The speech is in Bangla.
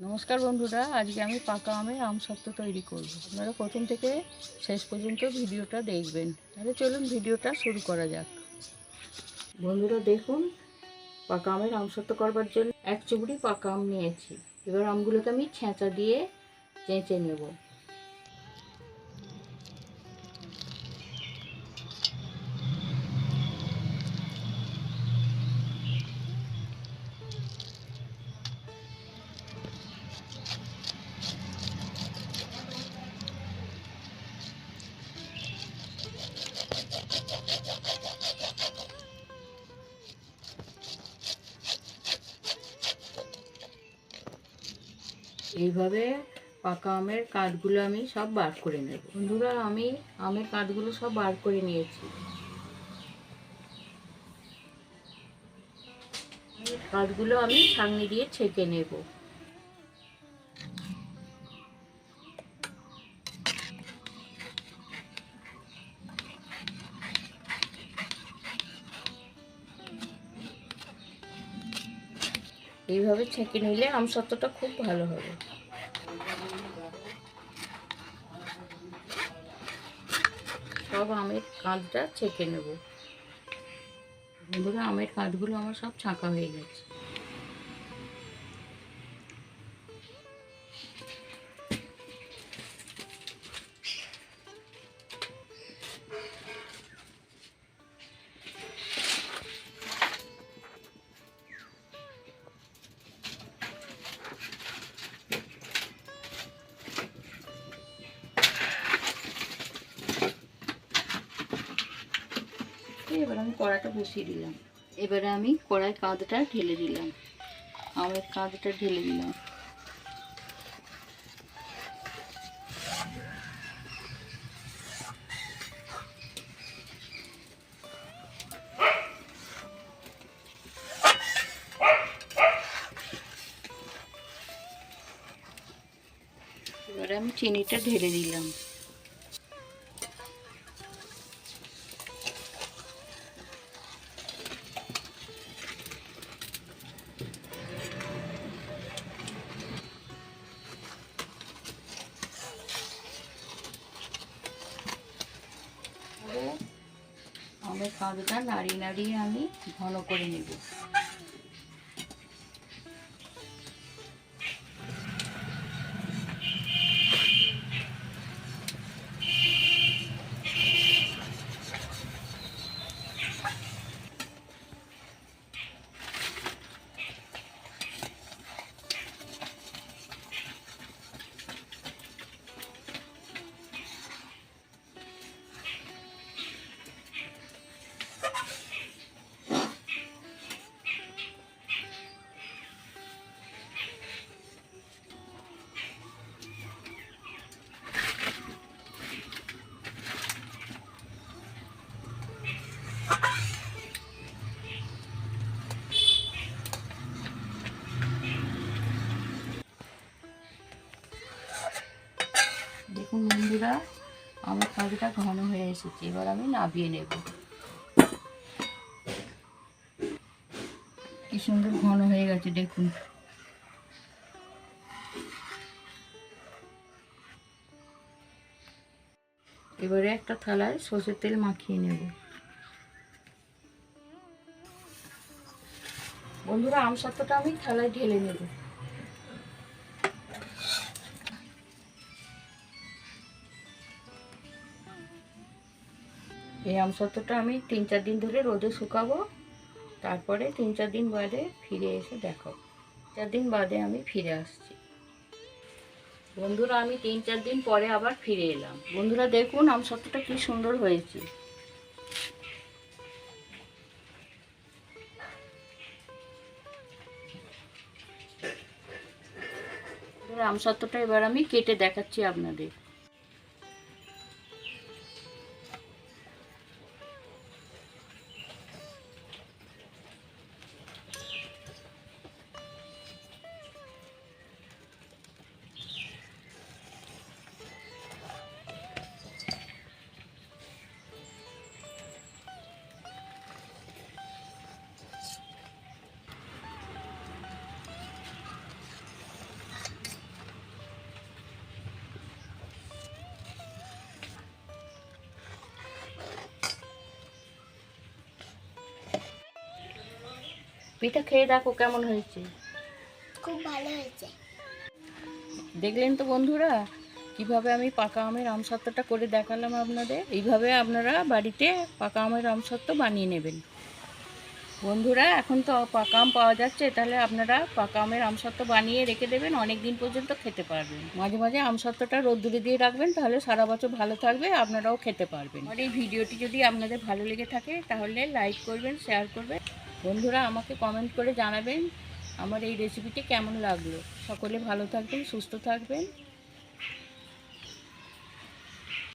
নমস্কার বন্ধুরা, আজকে আমি পাকা আমের আমসত্ত্ব তৈরি করব। আপনারা প্রথম থেকে শেষ পর্যন্ত ভিডিওটা দেখবেন। তাহলে চলুন ভিডিওটা শুরু করা যাক। বন্ধুরা, দেখুন, পাকা আমের আমসত্ত্ব করবার জন্য এক চুবড়ি পাকা আম নিয়েছি। এবার আমগুলোকে আমি ছেঁচা দিয়ে চেঁচে নেব। এইভাবে পাকা আমের কাঠগুলো আমি সব বার করে নেব। বন্ধুরা, আমি আমের কাঠগুলো সব বার করে নিয়েছি। কাঠগুলো আমি ছাঁকনি দিয়ে ছেঁকে নেব। এইভাবে ছেঁকে নিলে আমসত্ত্বটা খুব ভালো হবে। সব আমের কাঁধটা ছেঁকে নেব। বন্ধুরা আমের কাঁধগুলো আমার সব ছাঁকা হয়ে গেছে। এবার আমি কড়াটা বসিয়ে দিলাম। এবারে আমি কড়াই কাঁধটা ঢেলে দিলাম। আমের কাঁধটা ঢেলে দিলাম। এবারে আমি চিনিটা ঢেলে দিলাম। আমের কাঁধটা নাড়িয়ে নাড়িয়ে আমি ঘন করে নেব। বন্ধুরা, আমার কাজটা ঘন হয়ে এসেছে, এবার আমি নাবিয়ে নেব। কি সুন্দর ঘন হয়ে গেছে, দেখুন। এবারে একটা থালায় সর্ষের তেল মাখিয়ে নেব। বন্ধুরা, আম সত্ত্বটা আমি থালায় ঢেলে নেব। এই আমসত্ত্বটা আমি তিন চার দিন ধরে রোদে শুকাবো। তারপরে তিন চার দিন বাদে ফিরে এসে দেখাবো চার দিন বাদে আমি ফিরে আসছি। বন্ধুরা, আমি তিন চার দিন পরে আবার ফিরে এলাম। বন্ধুরা, দেখুন আমসত্ত্বটা কি সুন্দর হয়েছে। আমসত্ত্বটা এবার আমি কেটে দেখাচ্ছি আপনাদের। পিঠা খেয়ে দেখো কেমন হয়েছে। খুব ভালো হয়েছে। দেখলেন তো বন্ধুরা কীভাবে আমি পাকা আমের আমসত্ত্বটা করে দেখালাম আপনাদের? এইভাবে আপনারা বাড়িতে পাকা আমের আমসত্ত্ব বানিয়ে নেবেন। বন্ধুরা এখন তো পাকা আম পাওয়া যাচ্ছে তাহলে আপনারা পাকা আমের আমসত্ত্ব বানিয়ে রেখে দেবেন অনেক দিন পর্যন্ত খেতে পারবেন। মাঝে মাঝে আমসত্ত্বটা রোদ্দুরে দিয়ে রাখবেন তাহলে সারা বছর ভালো থাকবে আপনারাও খেতে পারবেন। আর এই ভিডিওটি যদি আপনাদের ভালো লেগে থাকে তাহলে লাইক করবেন শেয়ার করবেন। বন্ধুরা আমাকে কমেন্ট করে জানাবেন আমার এই রেসিপিটি কেমন লাগল। সকলে ভালো থাকবেন, সুস্থ থাকবেন।